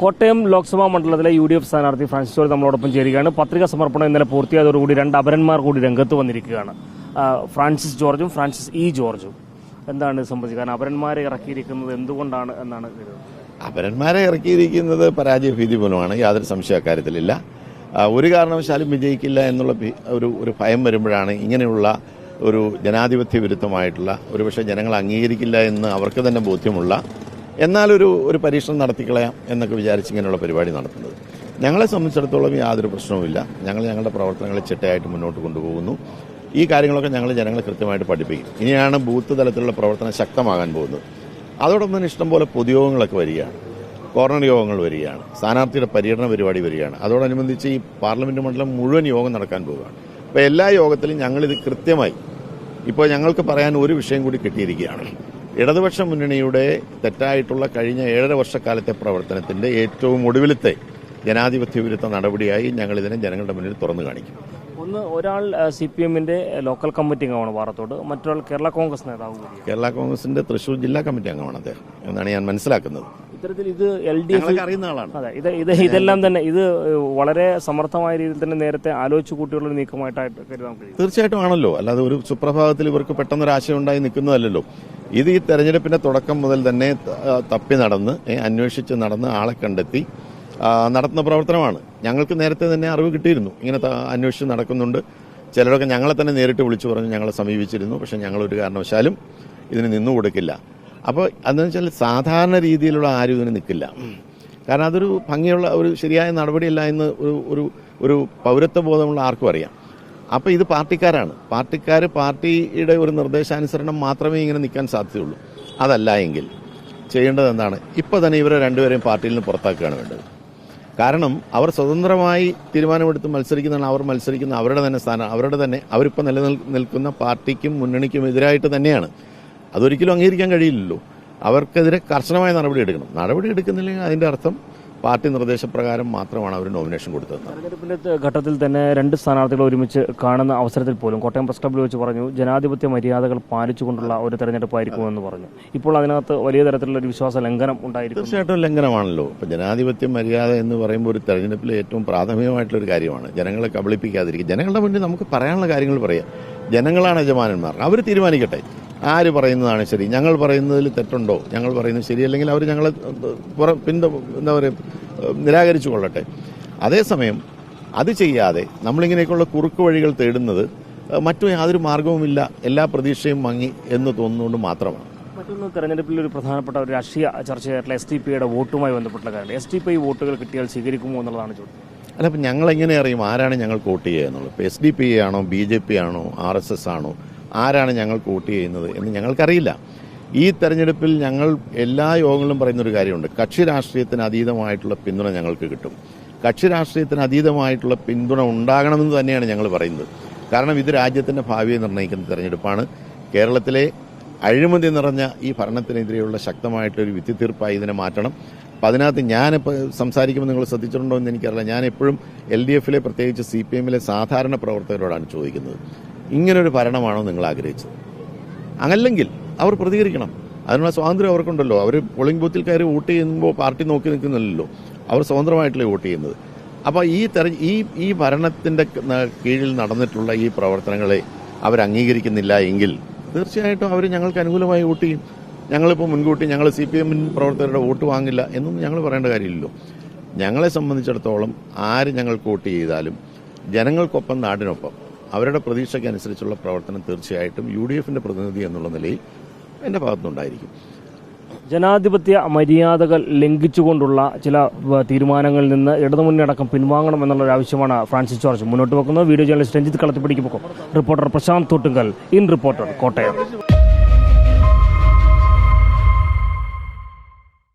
കോട്ടയം ലോക്സഭാ മണ്ഡലത്തിലെ U D F സ്ഥാനാർത്ഥി Francis George നമ്മളോടൊപ്പം ചേരുകയാണ്. പത്രിക സമർപ്പണം ഇന്നലെ പൂർത്തിയായതോടുകൂടി രണ്ട് അപരന്മാർ കൂടി രംഗത്ത് വന്നിരിക്കുകയാണ്. ഫ്രാൻസിസ് ജോർജും ഫ്രാൻസിസ് ഇ ജോർജും. എന്താണ് സംബന്ധിച്ചത് കാരണം അപരന്മാരെ ഇറക്കിയിരിക്കുന്നത് എന്തുകൊണ്ടാണ് എന്നാണ് അപരന്മാരെ ഇറക്കിയിരിക്കുന്നത് പരാജയ ഭീതി മൂലമാണ്. യാതൊരു സംശയ കാര്യത്തിലില്ല ഒരു കാരണവശാലും വിജയിക്കില്ല എന്നുള്ള ഒരു ഒരു ഭയം വരുമ്പോഴാണ് ഇങ്ങനെയുള്ള ഒരു ജനാധിപത്യ വിരുദ്ധമായിട്ടുള്ള ഒരുപക്ഷെ ജനങ്ങൾ അംഗീകരിക്കില്ല എന്ന് അവർക്ക് തന്നെ ബോധ്യമുള്ള എന്നാലൊരു ഒരു പരീക്ഷണം നടത്തിക്കളയാം എന്നൊക്കെ വിചാരിച്ച് ഇങ്ങനെയുള്ള പരിപാടി നടത്തുന്നത്. ഞങ്ങളെ സംബന്ധിച്ചിടത്തോളം യാതൊരു പ്രശ്നവുമില്ല. ഞങ്ങൾ ഞങ്ങളുടെ പ്രവർത്തനങ്ങളെ ചിട്ടയായിട്ട് മുന്നോട്ട് കൊണ്ടുപോകുന്നു. ഈ കാര്യങ്ങളൊക്കെ ഞങ്ങൾ ജനങ്ങളെ കൃത്യമായിട്ട് പഠിപ്പിക്കും. ഇനിയാണ് ബൂത്ത് തലത്തിലുള്ള പ്രവർത്തനം ശക്തമാകാൻ പോകുന്നത്. അതോടൊപ്പം തന്നെ ഇഷ്ടംപോലെ പൊതുയോഗങ്ങളൊക്കെ വരികയാണ്. കോർണർ യോഗങ്ങൾ വരികയാണ്. സ്ഥാനാർത്ഥിയുടെ പര്യടന പരിപാടി വരികയാണ്. അതോടനുബന്ധിച്ച് ഈ പാർലമെന്റ് മണ്ഡലം മുഴുവൻ യോഗം നടക്കാൻ പോവുകയാണ്. അപ്പോൾ എല്ലാ യോഗത്തിലും ഞങ്ങളിത് കൃത്യമായി ഇപ്പോൾ ഞങ്ങൾക്ക് പറയാൻ ഒരു വിഷയം കൂടി കിട്ടിയിരിക്കുകയാണ്. ഇടതുപക്ഷ മുന്നണിയുടെ തെറ്റായിട്ടുള്ള കഴിഞ്ഞ ഏഴര വർഷക്കാലത്തെ പ്രവർത്തനത്തിന്റെ ഏറ്റവും ഒടുവിലത്തെ ജനാധിപത്യ വിരുദ്ധ നടപടിയായി ഞങ്ങൾ ഇതിനെ ജനങ്ങളുടെ മുന്നിൽ തുറന്നു കാണിക്കും. ഒന്ന് ഒരാൾ സി പി എമ്മിന്റെ ലോക്കൽ കമ്മിറ്റി അംഗമാണ് വാറത്തോട്. മറ്റൊരാൾ കേരള കോൺഗ്രസ് നേതാവ് കേരള കോൺഗ്രസിന്റെ തൃശൂർ ജില്ലാ കമ്മിറ്റി അംഗമാണ് അദ്ദേഹം എന്നാണ് ഞാൻ മനസ്സിലാക്കുന്നത്. ഇത്തരത്തിൽ ഇത് എൽ ഡി എഫ് അറിയുന്ന ആളാണ്. അതെ ഇത് ഇത് ഇതെല്ലാം തന്നെ ഇത് വളരെ സമർത്ഥമായ രീതിയിൽ തന്നെ നേരത്തെ ആലോചിച്ചു കൂട്ടിയുള്ള ഒരു നീക്കമായിട്ടായിട്ട് കരുതാൻ കഴിയും. തീർച്ചയായിട്ടും ആണല്ലോ. അല്ലാതെ ഒരു സുപ്രഭാതത്തിൽ ഇവർക്ക് പെട്ടെന്ന് ഒരു ആശയം ഉണ്ടായി നിൽക്കുന്നതല്ലല്ലോ. ഇത് ഈ തെരഞ്ഞെടുപ്പിന്റെ തുടക്കം മുതൽ തന്നെ തപ്പി നടന്ന് അന്വേഷിച്ച് നടന്ന് ആളെ കണ്ടെത്തി നടത്തുന്ന പ്രവർത്തനമാണ്. ഞങ്ങൾക്ക് നേരത്തെ തന്നെ അറിവ് കിട്ടിയിരുന്നു. ഇങ്ങനെ അന്വേഷിച്ച് നടക്കുന്നുണ്ട്. ചിലരൊക്കെ ഞങ്ങളെ തന്നെ നേരിട്ട് വിളിച്ചു പറഞ്ഞ് ഞങ്ങളെ സമീപിച്ചിരുന്നു. പക്ഷെ ഞങ്ങൾ ഒരു കാരണവശാലും ഇതിന് നിന്നു കൊടുക്കില്ല അപ്പോൾ അതെന്ന് വെച്ചാൽ സാധാരണ രീതിയിലുള്ള ആരും ഇതിന് നിൽക്കില്ല. കാരണം അതൊരു ഭംഗിയുള്ള ഒരു ശരിയായ നടപടിയല്ല എന്ന് ഒരു ഒരു ഒരു പൗരത്വ ബോധമുള്ള ആർക്കും അറിയാം. അപ്പോൾ ഇത് പാർട്ടിക്കാരാണ്. പാർട്ടിക്കാർ പാർട്ടിയുടെ ഒരു നിർദ്ദേശാനുസരണം മാത്രമേ ഇങ്ങനെ നിൽക്കാൻ സാധ്യതയുള്ളൂ. അതല്ല എങ്കിൽ ചെയ്യേണ്ടത് എന്താണ്? ഇപ്പോൾ തന്നെ ഇവരെ രണ്ടുപേരെയും പാർട്ടിയിൽ നിന്ന് പുറത്താക്കുകയാണ് വേണ്ടത്. കാരണം അവർ സ്വതന്ത്രമായി തീരുമാനമെടുത്ത് മത്സരിക്കുന്നതാണ് അവർ മത്സരിക്കുന്ന അവരുടെ തന്നെ സ്ഥാനം അവരുടെ തന്നെ അവരിപ്പോൾ നിലനിൽ നിൽക്കുന്ന പാർട്ടിക്കും മുന്നണിക്കും എതിരായിട്ട് തന്നെയാണ് അതൊരിക്കലും അംഗീകരിക്കാൻ കഴിയില്ലല്ലോ. അവർക്കെതിരെ കർശനമായ നടപടി എടുക്കണം. നടപടി എടുക്കുന്നില്ലെങ്കിൽ അതിന്റെ അർത്ഥം പാർട്ടി നിർദ്ദേശപ്രകാരം മാത്രമാണ് അവർ നോമിനേഷൻ കൊടുത്തത്. തെരഞ്ഞെടുപ്പിന്റെ ഘട്ടത്തിൽ തന്നെ രണ്ട് സ്ഥാനാർത്ഥികൾ ഒരുമിച്ച് കാണുന്ന അവസരത്തിൽ പോലും കോട്ടയം പ്രസ് ക്ലബ്ബിൽ വെച്ച് പറഞ്ഞു ജനാധിപത്യ മര്യാദകൾ പാലിച്ചുകൊണ്ടുള്ള ഒരു തെരഞ്ഞെടുപ്പായിരിക്കുമെന്ന് പറഞ്ഞു. ഇപ്പോൾ അതിനകത്ത് വലിയ തരത്തിലുള്ള ഒരു വിശ്വാസ ലംഘനം ഉണ്ടായിരിക്കും തീർച്ചയായിട്ടും ലംഘനമാണല്ലോ. ഇപ്പൊ ജനാധിപത്യ മര്യാദ എന്ന് പറയുമ്പോൾ ഒരു തെരഞ്ഞെടുപ്പിലെ ഏറ്റവും പ്രാഥമികമായിട്ടുള്ള ഒരു കാര്യമാണ്. ജനങ്ങളെ കബളിപ്പിക്കാതിരിക്കുക. ജനങ്ങളുടെ മുന്നിൽ നമുക്ക് പറയാനുള്ള കാര്യങ്ങൾ പറയാം. ജനങ്ങളാണ് യജമാനന്മാർ. അവർ തീരുമാനിക്കട്ടെ. ആര് പറയുന്നതാണ് ശരി? ഞങ്ങൾ പറയുന്നതിൽ തെറ്റുണ്ടോ? ഞങ്ങൾ പറയുന്നത് ശരിയല്ലെങ്കിൽ അവർ ഞങ്ങളെ പുറ പിന്ത എന്താ പറയുക നിരാകരിച്ചു കൊള്ളട്ടെ അതേസമയം അത് ചെയ്യാതെ നമ്മളിങ്ങനെയൊക്കെയുള്ള കുറുക്ക് വഴികൾ തേടുന്നത് മറ്റു യാതൊരു മാർഗവുമില്ല എല്ലാ പ്രതീക്ഷയും മങ്ങി എന്ന് തോന്നുന്നുകൊണ്ട് മാത്രമാണ്. മറ്റൊന്ന് തെരഞ്ഞെടുപ്പിൽ ഒരു പ്രധാനപ്പെട്ട ഒരു രാഷ്ട്രീയ ചർച്ചയായിട്ടുള്ള എസ് ടി പിയുടെ വോട്ടുമായി ബന്ധപ്പെട്ട കാര്യം എസ് ടി പി വോട്ടുകൾ കിട്ടിയാൽ സ്വീകരിക്കുമോ എന്നുള്ളതാണ് ചോദ്യം. അല്ല അപ്പം ഞങ്ങൾ എങ്ങനെ അറിയും ആരാണ് ഞങ്ങൾ വോട്ട് ചെയ്യുക എന്നുള്ളത്? ഇപ്പോൾ എസ് ഡി പി ആണോ ബി ജെ പി ആണോ ആർ എസ് എസ് ആണോ? ആരാണ് ഞങ്ങൾ വോട്ട് ചെയ്യുന്നത് എന്ന് ഞങ്ങൾക്കറിയില്ല. ഈ തെരഞ്ഞെടുപ്പിൽ ഞങ്ങൾ എല്ലാ യോഗങ്ങളും പറയുന്ന ഒരു കാര്യമുണ്ട്. കക്ഷി രാഷ്ട്രീയത്തിന് അതീതമായിട്ടുള്ള പിന്തുണ ഞങ്ങൾക്ക് കിട്ടും. കക്ഷി രാഷ്ട്രീയത്തിന് അതീതമായിട്ടുള്ള പിന്തുണ ഉണ്ടാകണമെന്ന് തന്നെയാണ് ഞങ്ങൾ പറയുന്നത്. കാരണം ഇത് രാജ്യത്തിന്റെ ഭാവിയെ നിർണയിക്കുന്ന തെരഞ്ഞെടുപ്പാണ്. കേരളത്തിലെ അഴിമതി നിറഞ്ഞ ഈ ഭരണത്തിനെതിരെയുള്ള ശക്തമായിട്ടൊരു വിധി തീർപ്പായി ഇതിനെ മാറ്റണം. അപ്പം അതിനകത്ത് ഞാനിപ്പോൾ സംസാരിക്കുമ്പോൾ നിങ്ങൾ ശ്രദ്ധിച്ചിട്ടുണ്ടോ എന്ന് എനിക്കറിയില്ല. ഞാൻ എപ്പോഴും എൽ ഡി എഫിലെ പ്രത്യേകിച്ച് സി പി എമ്മിലെ സാധാരണ പ്രവർത്തകരോടാണ് ചോദിക്കുന്നത്. ഇങ്ങനൊരു ഭരണമാണോ നിങ്ങൾ ആഗ്രഹിച്ചത്? അങ്ങല്ലെങ്കിൽ അവർ പ്രതികരിക്കണം. അതിനുള്ള സ്വാതന്ത്ര്യം അവർക്കുണ്ടല്ലോ. അവർ പോളിംഗ് ബൂത്തിൽ കയറി വോട്ട് ചെയ്യുമ്പോൾ പാർട്ടി നോക്കി നിൽക്കുന്നില്ലല്ലോ അവർ സ്വതന്ത്രമായിട്ടല്ലേ വോട്ട് ചെയ്യുന്നത്. അപ്പോൾ ഈ തെര ഈ ഈ ഭരണത്തിന്റെ കീഴിൽ നടന്നിട്ടുള്ള ഈ പ്രവർത്തനങ്ങളെ അവർ അംഗീകരിക്കുന്നില്ല എങ്കിൽ തീർച്ചയായിട്ടും അവർ ഞങ്ങൾക്ക് അനുകൂലമായി വോട്ട് ചെയ്യും. ഞങ്ങളിപ്പോൾ മുൻകൂട്ടി ഞങ്ങൾ സി പി എമ്മിൻ പ്രവർത്തകരുടെ വോട്ട് വാങ്ങില്ല എന്നൊന്നും ഞങ്ങൾ പറയേണ്ട കാര്യമില്ലല്ലോ. ഞങ്ങളെ സംബന്ധിച്ചിടത്തോളം ആര് ഞങ്ങൾക്ക് വോട്ട് ചെയ്താലും ജനങ്ങൾക്കൊപ്പം നാടിനൊപ്പം അവരുടെ പ്രതീക്ഷയ്ക്കനുസരിച്ചുള്ള പ്രവർത്തനം തീർച്ചയായിട്ടും യു ഡി എഫിന്റെ പ്രതിനിധി എന്നുള്ള നിലയിൽ എന്റെ ഭാഗത്തുനിന്നുണ്ടായിരിക്കും. ജനാധിപത്യ മര്യാദകൾ ലംഘിച്ചുകൊണ്ടുള്ള ചില തീരുമാനങ്ങളിൽ നിന്ന് ഇടതുമുന്നണി അടക്കം പിൻവാങ്ങണം എന്നുള്ള ഒരു ആവശ്യമാണ് ഫ്രാൻസിസ് ജോർജ്. മുന്നോട്ട് വെക്കുന്നത് video journalist Ranjith കളത്തിപ്പിടിക്കുമ്പോൾ reporter Prashanth Thottungal. In reporter Kottayam.